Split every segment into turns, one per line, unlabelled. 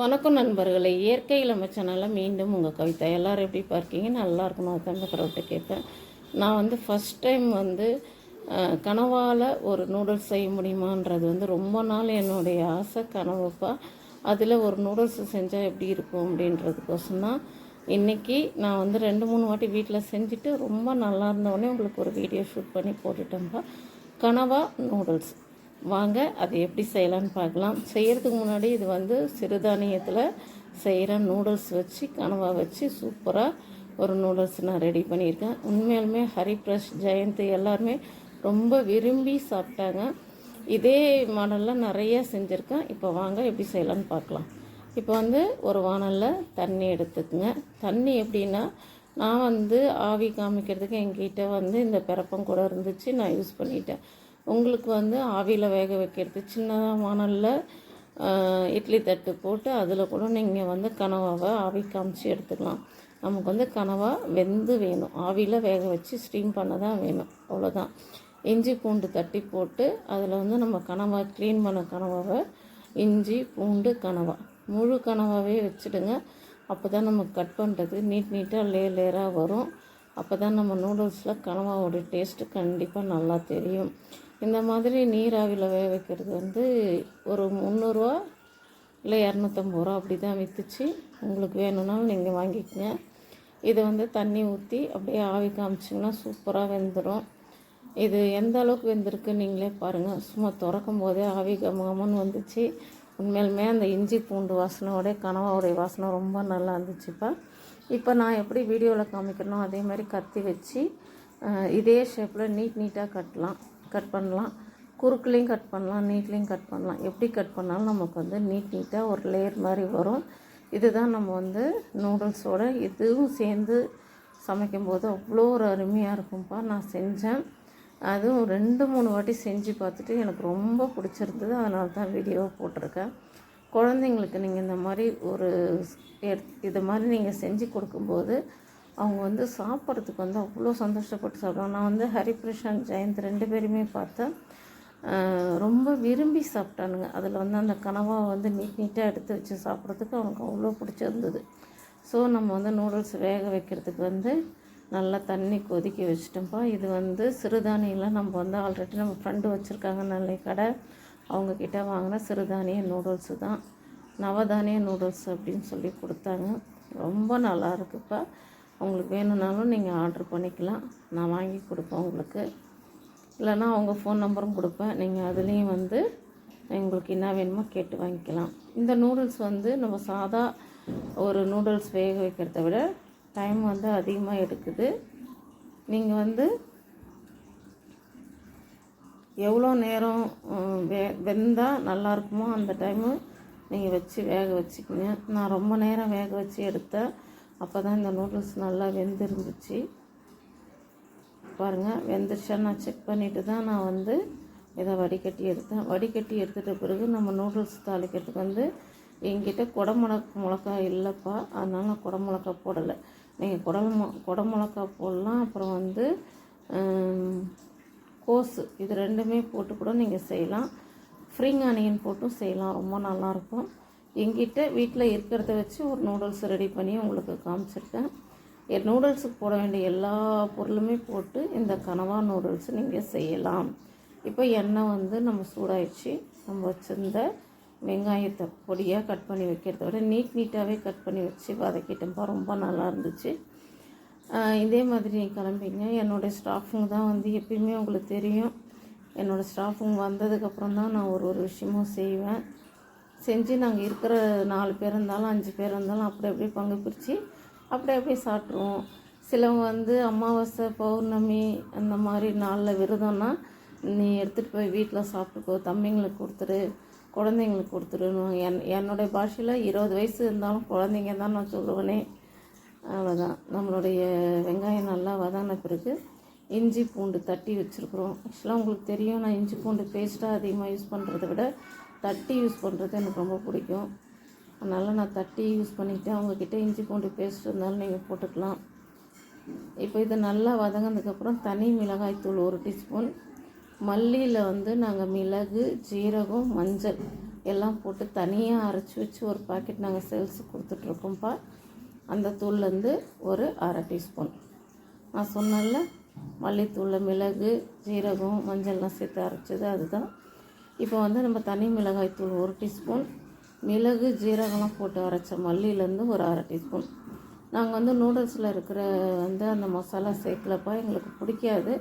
வணக்கம் நண்பர்களே. இயற்கை இளமை சேனலில் மீண்டும் உங்கள் கவிதா. எல்லோரும் எப்படி பார்க்கீங்க நல்லா இருக்கணும். தம்பக்கிறவர்கிட்ட கேட்பேன். நான் வந்து ஃபஸ்ட் டைம் வந்து கனவால் ஒரு நூடுல்ஸ் செய்ய முடியுமான்றது வந்து ரொம்ப நாள் என்னுடைய ஆசை கனவுப்பா. அதில் ஒரு நூடுல்ஸ் செஞ்சால் எப்படி இருக்கும் அப்படின்றதுக்கோசம் தான். இன்றைக்கி நான் வந்து ரெண்டு மூணு வாட்டி வீட்டில் செஞ்சுட்டு ரொம்ப நல்லா இருந்தவொடனே உங்களுக்கு ஒரு வீடியோ ஷூட் பண்ணி போட்டுட்டேன்ப்பா கனவா நூடுல்ஸ் வாங்க அது எப்படி செய்யலான்னு பார்க்கலாம். செய்கிறதுக்கு முன்னாடி இது வந்து சிறுதானியத்தில் செய்கிற நூடுல்ஸ் வச்சு கனவா வச்சு சூப்பராக ஒரு நூடுல்ஸ் நான் ரெடி பண்ணியிருக்கேன். உண்மையாலுமே ஹரிப்ரஷ் ஜெயந்த் எல்லாருமே ரொம்ப விரும்பி சாப்பிட்டாங்க. இதே மாடலில் நிறைய செஞ்சுருக்கேன். இப்போ வாங்க எப்படி செய்யலான்னு பார்க்கலாம். இப்போ வந்து ஒரு வானலில் தண்ணி எடுத்துக்குங்க. தண்ணி எப்படின்னா நான் வந்து ஆவி காமிக்கிறதுக்கு எங்கிட்ட வந்து இந்த பிறப்பம் கூட இருந்துச்சு நான் யூஸ் பண்ணிட்டேன். உங்களுக்கு வந்து ஆவியில் வேக வைக்கிறது. சின்னதாக வானலில் இட்லி தட்டு போட்டு அதில் கூட நீங்கள் வந்து கனவாவை ஆவி காமிச்சு எடுத்துக்கலாம். நமக்கு வந்து கனவா வெந்து வேணும். ஆவியில் வேக வச்சு ஸ்டீம் பண்ண தான் வேணும். அவ்வளோதான் இஞ்சி பூண்டு தட்டி போட்டு அதில் வந்து நம்ம கனவா க்ளீன் பண்ண கனவாவை இஞ்சி பூண்டு கனவா. முழு கனவாவே வச்சுடுங்க. அப்போ தான் நம்ம கட் பண்ணுறது நீட் நீட்டாக லே லேயராக வரும். அப்போ தான் நம்ம நூடுல்ஸில் கனவாவோட டேஸ்ட்டு கண்டிப்பாக நல்லா தெரியும். இந்த மாதிரி நீராவியில் வேக வைக்கிறது வந்து ஒரு முந்நூறுரூவா இல்லை இரநூத்தம்பது ரூபா அப்படி தான் விற்றுச்சு உங்களுக்கு வேணும்னாலும் நீங்கள் வாங்கிக்கங்க. இதை வந்து தண்ணி ஊற்றி அப்படியே ஆவி காமிச்சிங்கன்னா சூப்பராக வெந்துடும் இது எந்த அளவுக்கு வெந்திருக்கு நீங்களே பாருங்கள் சும்மா திறக்கும் போதே ஆவி கமகமன்னு வந்துச்சு. உண்மையிலுமே அந்த இஞ்சி பூண்டு வாசனையோட கனவாவுடைய வாசனை ரொம்ப நல்லா இருந்துச்சுப்பா. இப்போ நான் எப்படி வீடியோவில் காமிக்கிறனோ அதே மாதிரி கத்தி வச்சு இதே ஷேப்பில் நீட் நீட்டாக கட்டலாம். கட் பண்ணலாம். குறுக்குலேயும் கட் பண்ணலாம் நீட்லேயும் கட் பண்ணலாம். எப்படி கட் பண்ணாலும் நமக்கு வந்து நீட் நீட்டாக ஒரு லேயர் மாதிரி வரும். இதுதான் நம்ம வந்து நூடுல்ஸோட இதுவும் சேர்ந்து சமைக்கும்போது அவ்வளோ ஒரு அருமையாக இருக்கும்ப்பா நான் செஞ்சேன். அதுவும் ரெண்டு மூணு வாட்டி செஞ்சு பார்த்துட்டு எனக்கு ரொம்ப பிடிச்சிருந்தது. அதனால தான் வீடியோவை போட்டிருக்கேன். குழந்தைங்களுக்கு நீங்கள் இந்த மாதிரி ஒரு எட்- இது மாதிரி நீங்கள் செஞ்சு கொடுக்கும்போது அவங்க வந்து சாப்பிட்றதுக்கு வந்து அவ்வளோ சந்தோஷப்பட்டு சாப்பிடுவாங்க. நான் வந்து ஹரிபிரஷன் ஜெயந்த் ரெண்டு பேருமே பார்த்தேன் ரொம்ப விரும்பி சாப்பிட்டானுங்க. அதில் வந்து அந்த கனவாக வந்து நீட் நீட்டாக எடுத்து வச்சு சாப்பிட்றதுக்கு அவனுக்கு அவ்வளோ பிடிச்சிருந்தது. ஸோ நம்ம வந்து நூடுல்ஸ் வேக வைக்கிறதுக்கு வந்து நல்லா தண்ணி கொதிக்க வச்சுட்டோம்ப்பா. இது வந்து சிறுதானியெலாம் நம்ம வந்து ஆல்ரெடி நம்ம ஃப்ரெண்டு வச்சுருக்காங்க. நல்ல கடை அவங்கக்கிட்ட வாங்கின சிறுதானிய நூடுல்ஸு தான். நவதானிய நூடுல்ஸ் அப்படின்னு சொல்லி கொடுத்தாங்க. ரொம்ப நல்லா இருக்குப்பா. உங்களுக்கு வேணும்னாலும் நீங்கள் ஆர்டர் பண்ணிக்கலாம். நான் வாங்கி கொடுப்பேன் உங்களுக்கு. இல்லைனா அவங்க ஃபோன் நம்பரும் கொடுப்பேன். நீங்கள் அதுலேயும் வந்து உங்களுக்கு என்ன வேணுமோ கேட்டு வாங்கிக்கலாம். இந்த நூடுல்ஸ் வந்து நம்ம சாதா ஒரு நூடுல்ஸ் வேக வைக்கிறத விட டைம் வந்து அதிகமாக எடுக்குது. நீங்கள் வந்து எவ்வளோ நேரம் வே வெந்தால் நல்லா இருக்குமோ அந்த டைமு நீங்கள் வச்சு வேக வச்சுக்கோங்க. நான் ரொம்ப நேரம் வேக வச்சு எடுத்தேன். அப்போ தான் இந்த நூடுல்ஸ் நல்லா வெந்திருந்துச்சு. பாருங்கள் வெந்துருச்சா? நான் செக் பண்ணிவிட்டு தான் நான் வந்து இதை வடிகட்டி எடுத்தேன். வடிகட்டி எடுத்துகிட்ட பிறகு நம்ம நூடுல்ஸ் தாளிக்கிறதுக்கு வந்து எங்கிட்ட குடமிளக் மிளகா இல்லைப்பா. அதனால் நான் குடமிளகா போடலை. நீங்கள் குடமு குடமிளகா போடலாம். அப்புறம் வந்து கோஸு. இது ரெண்டுமே போட்டு கூட நீங்கள் செய்யலாம். ஃப்ரிங் ஆனியன் போட்டும் செய்யலாம். ரொம்ப நல்லாயிருக்கும் எங்கிட்ட வீட்டில் இருக்கிறத வச்சு ஒரு நூடுல்ஸ் ரெடி பண்ணி உங்களுக்கு காமிச்சிருக்கேன். என் நூடுல்ஸுக்கு போட வேண்டிய எல்லா பொருளுமே போட்டு இந்த கனவா நூடுல்ஸ் நீங்கள் செய்யலாம். இப்போ எண்ணெய் வந்து நம்ம சூடாயிடுச்சு. நம்ம வச்சுருந்த வெங்காயத்தை பொடியாக கட் பண்ணி வைக்கிறத விட நீட் நீட்டாகவே கட் பண்ணி வச்சு வதக்கிட்டோம்ப்பா ரொம்ப நல்லா இருந்துச்சு. இதே மாதிரி நீ கிளம்பிங்க. என்னோடய ஸ்டாஃபுங்க தான் வந்து எப்பயுமே உங்களுக்கு தெரியும். என்னோடய ஸ்டாஃபுங்க வந்ததுக்கப்புறம் தான் நான் ஒரு ஒரு விஷயமும் செய்வேன். செஞ்சு நாங்கள் இருக்கிற நாலு பேர் இருந்தாலும் அஞ்சு பேர் இருந்தாலும் அப்படி அப்படியே பங்கு பிரித்து அப்படி அப்படியே சாப்பிட்ருவோம் சிலவங்க வந்து அமாவாசை பௌர்ணமி அந்த மாதிரி நாளில் விரதம்னா நீ எடுத்துகிட்டு போய் வீட்டில் சாப்பிட்டுக்கோ தம்பிங்களுக்கு கொடுத்துரு குழந்தைங்களுக்கு கொடுத்துருன்னு என் என்னுடைய பாஷையில் இருபது வயசு இருந்தாலும் குழந்தைங்க தான் நான் சொல்லுவேனே. அவ்வளோதான் நம்மளுடைய வெங்காயம் நல்லா வதங்கின பிறகு இஞ்சி பூண்டு தட்டி வச்சுருக்குறோம். ஆக்சுவலாக உங்களுக்கு தெரியும் நான் இஞ்சி பூண்டு பேஸ்ட்டாக அதிகமாக யூஸ் பண்ணுறத விட தட்டி யூஸ் பண்ணுறது எனக்கு ரொம்ப பிடிக்கும். அதனால் நான் தட்டி யூஸ் பண்ணிக்கிட்டேன் அவங்கக்கிட்ட இஞ்சி பூண்டு பேஸ்ட் இருந்தாலும் நீங்கள் போட்டுக்கலாம். இப்போ இது நல்லா வதங்கினதுக்கப்புறம் தனி மிளகாய் தூள் ஒரு டீஸ்பூன். மல்லியில் வந்து நாங்கள் மிளகு ஜீரகம் மஞ்சள் எல்லாம் போட்டு தனியாக அரைச்சி வச்சு ஒரு பாக்கெட் நாங்கள் சேல்ஸுக்கு கொடுத்துட்ருக்கோம்ப்பா அந்த தூள்லேருந்து ஒரு அரை டீஸ்பூன். நான் சொன்னல மல்லித்தூளில் மிளகு ஜீரகம் மஞ்சள்லாம் சேர்த்து அரைச்சது அதுதான். இப்போ வந்து நம்ம தனி மிளகாய்த்தூள் ஒரு டீஸ்பூன் மிளகு ஜீரகம்லாம் போட்டு அரைச்ச மல்லியிலேருந்து ஒரு அரை டீஸ்பூன். நாங்கள் வந்து நூடுல்ஸில் இருக்கிற வந்து அந்த மசாலா சேர்க்கலப்பா எங்களுக்கு பிடிக்காது.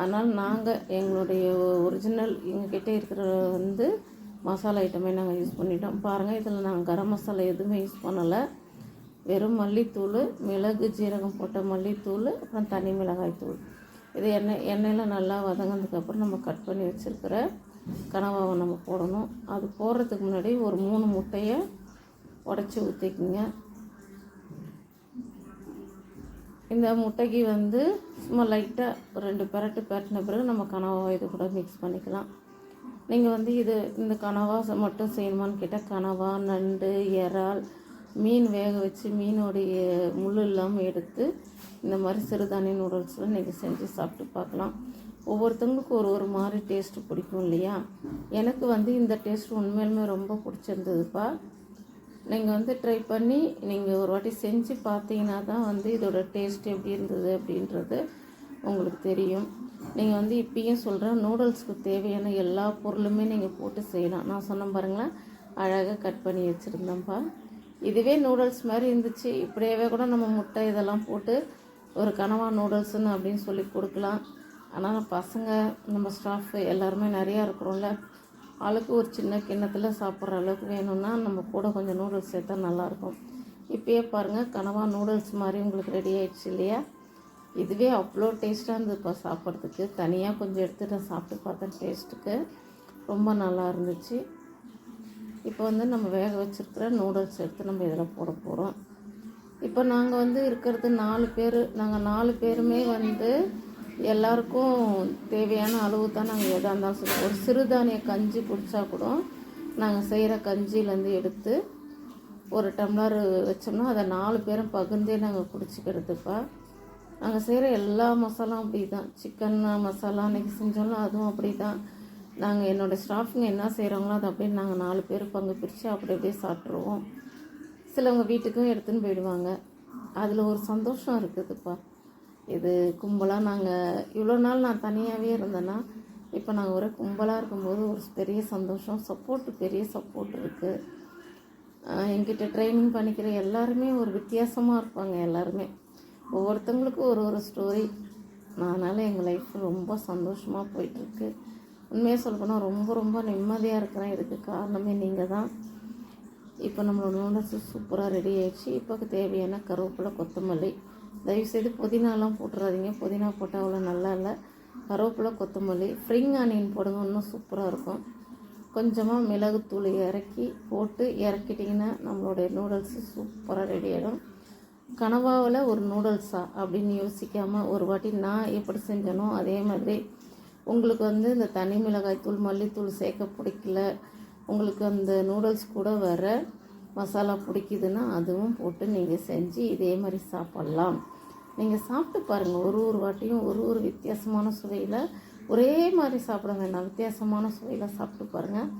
அதனால் நாங்கள் எங்களுடைய ஒரிஜினல் எங்ககிட்ட இருக்கிற வந்து மசாலா ஐட்டமே நாங்கள் யூஸ் பண்ணிட்டோம். பாருங்கள் இதில் நாங்கள் கரம் மசாலா எதுவுமே யூஸ் பண்ணலை. வெறும் மல்லித்தூள் மிளகு ஜீரகம் போட்ட மல்லித்தூள் அப்புறம் தனி மிளகாய் தூள். இது எண்ணெய் எண்ணெயில் நல்லா வதங்கினதுக்கப்புறம் நம்ம கட் பண்ணி வச்சுருக்கிற கனவாவை நம்ம போடணும். அது போடுறதுக்கு முன்னாடி ஒரு மூணு முட்டையை உடச்சி ஊற்றிக்குங்க இந்த முட்டைக்கு வந்து சும்மா லைட்டாக ஒரு ரெண்டு பெரட்டு பெரட்டின பிறகு நம்ம கனவா இது கூட மிக்ஸ் பண்ணிக்கலாம். நீங்கள் வந்து இது இந்த கனவா மட்டும் செய்யணுமான்னு கேட்டால் கனவா நண்டு இறால் மீன் வேக வச்சு மீனுடைய முள் இல்லாமல் எடுத்து இந்த மாதிரி சிறுதானிய நூடுல்ஸ்லாம் நீங்கள் செஞ்சு சாப்பிட்டு பார்க்கலாம். ஒவ்வொருத்தவங்களுக்கும் ஒரு ஒரு மாதிரி டேஸ்ட்டு பிடிக்கும் இல்லையா? எனக்கு வந்து இந்த டேஸ்ட் உண்மையிலுமே ரொம்ப பிடிச்சிருந்ததுப்பா. நீங்கள் வந்து ட்ரை பண்ணி நீங்கள் ஒரு வாட்டி செஞ்சு பார்த்தீங்கன்னா தான் வந்து இதோட டேஸ்ட் எப்படி இருந்தது அப்படின்றது உங்களுக்கு தெரியும். நீங்கள் வந்து இப்பயும் சொல்கிறேன் நூடுல்ஸ்க்கு தேவையான எல்லா பொருளுமே நீங்கள் போட்டு செய்யலாம். நான் சொன்ன பாருங்களேன் அழகாக கட் பண்ணி வச்சுருந்தேன்ப்பா. இதுவே நூடுல்ஸ் மாதிரி இருந்துச்சு. இப்படியே கூட நம்ம முட்டை இதெல்லாம் போட்டு ஒரு கனவா நூடுல்ஸுன்னு அப்படின்னு சொல்லி கொடுக்கலாம். ஆனால் பசங்க நம்ம ஸ்டாஃபு எல்லாருமே நிறையா இருக்கிறோம்ல. ஆளுக்கு ஒரு சின்ன கிண்ணத்தில் சாப்பிட்ற அளவுக்கு வேணும்னா நம்ம கூட கொஞ்சம் நூடுல்ஸ் சேர்த்தா நல்லாயிருக்கும். இப்போயே பாருங்கள் கனவா நூடுல்ஸ் மாதிரி உங்களுக்கு ரெடி ஆகிடுச்சு இல்லையா? இதுவே அவ்வளோ டேஸ்ட்டாக இருந்தது இப்போ சாப்பிட்றதுக்கு. தனியாக கொஞ்சம் எடுத்து நான் சாப்பிட்டு பார்த்தேன் டேஸ்ட்டுக்கு ரொம்ப நல்லா இருந்துச்சு. இப்போ வந்து நம்ம வேக வச்சுருக்கிற நூடுல்ஸ் எடுத்து நம்ம இதில் போட போகிறோம் இப்போ நாங்கள் வந்து இருக்கிறது நாலு பேர் நாங்கள் நாலு பேருமே வந்து எல்லாருக்கும் தேவையான அளவு தான் நாங்கள் எதாக இருந்தாலும் செய்வோம். ஒரு சிறுதானிய கஞ்சி குடித்தா கூட நாங்கள் செய்கிற கஞ்சியிலேருந்து எடுத்து ஒரு டம்ளர் வச்சோம்னா அதை நாலு பேரும் பகிர்ந்தே நாங்கள் குடிச்சிக்கிறதுப்பா. நாங்கள் செய்கிற எல்லா மசாலாவும் அப்படி தான் சிக்கன் மசாலா அன்றைக்கி செஞ்சோம்னா அதுவும் அப்படி தான் நாங்கள் என்னோடய ஸ்டாஃபுங்க என்ன செய்கிறாங்களோ அதை அப்படியே நாங்கள் நாலு பேர் பங்கு பிரித்து அப்படி அப்படியே சாப்பிட்ருவோம் சிலவங்க வீட்டுக்கும் எடுத்துன்னு போயிடுவாங்க. அதில் ஒரு சந்தோஷம் இருக்குதுப்பா. இது கும்பலாக நாங்கள் இவ்வளோ நாள் நான் தனியாகவே இருந்தேன்னா இப்போ நாங்கள் ஒரே கும்பலாக இருக்கும்போது ஒரு பெரிய சந்தோஷம் சப்போர்ட்டு பெரிய சப்போர்ட் இருக்குது எங்கிட்ட ட்ரைனிங் பண்ணிக்கிற எல்லாருமே ஒரு வித்தியாசமாக இருப்பாங்க எல்லாருமே. ஒவ்வொருத்தவங்களுக்கும் ஒரு ஒரு ஸ்டோரி அதனால் எங்கள் லைஃப் ரொம்ப சந்தோஷமாக போயிட்டுருக்கு. உண்மையாக சொல்லப்போனால் ரொம்ப ரொம்ப நிம்மதியாக இருக்கிறேன். இதுக்கு காரணமே நீங்கள் தான். இப்போ நம்மளோட நூடுல்ஸ் சூப்பராக ரெடி ஆயிடுச்சு. இப்போ தேவையான கருவேப்பிலை கொத்தமல்லி தயவுசெய்து புதினாலாம் போட்டுறாதீங்க. புதினா போட்டால் அவ்வளோ நல்லா இல்லை கருவேப்பிலை கொத்தமல்லி ஃப்ரிங் ஆனியன் போடுங்க இன்னும் சூப்பராக இருக்கும். கொஞ்சமாக மிளகுத்தூள் இறக்கி போட்டு இறக்கிட்டிங்கன்னா நம்மளுடைய நூடுல்ஸு சூப்பராக ரெடி ஆகிடும் கனவாவில் ஒரு நூடுல்ஸா அப்படின்னு யோசிக்காமல் ஒரு வாட்டி நான் எப்படி செஞ்சனோ அதே மாதிரி உங்களுக்கு வந்து இந்த தனி மிளகாய் தூள் மல்லித்தூள் சேர்க்க பிடிக்கல. உங்களுக்கு அந்த நூடுல்ஸ் கூட வர மசாலா பிடிக்குதுன்னா அதுவும் போட்டு நீங்கள் செஞ்சு இதே மாதிரி சாப்பிட்லாம். நீங்கள் சாப்பிட்டு பாருங்கள் ஒரு ஒரு வாட்டியும் ஒரு ஒரு வித்தியாசமான சுவையில் ஒரே மாதிரி சாப்பிட வேண்டாம். வித்தியாசமான சுவையில் சாப்பிட்டு பாருங்கள்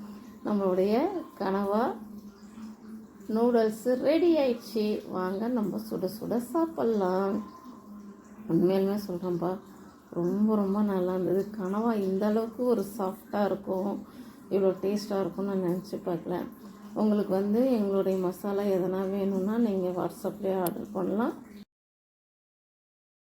நம்மளுடைய கனவா நூடுல்ஸு ரெடி ஆயிடுச்சு. வாங்க நம்ம சுட சுட சாப்பிட்லாம். உண்மையிலுமே சொல்கிறேன்ப்பா ரொம்ப ரொம்ப நல்லா இருந்தது. கனவா இந்த அளவுக்கு ஒரு சாஃப்டாக இருக்கும். இவ்வளோ டேஸ்ட்டாக இருக்கும்னு நான் நினச்சி பார்க்கல. உங்களுக்கு வந்து எங்களுடைய மசாலா எதனா வேணும்னா நீங்கள் வாட்ஸ்அப்லேயே ஆர்டர் பண்ணலாம்.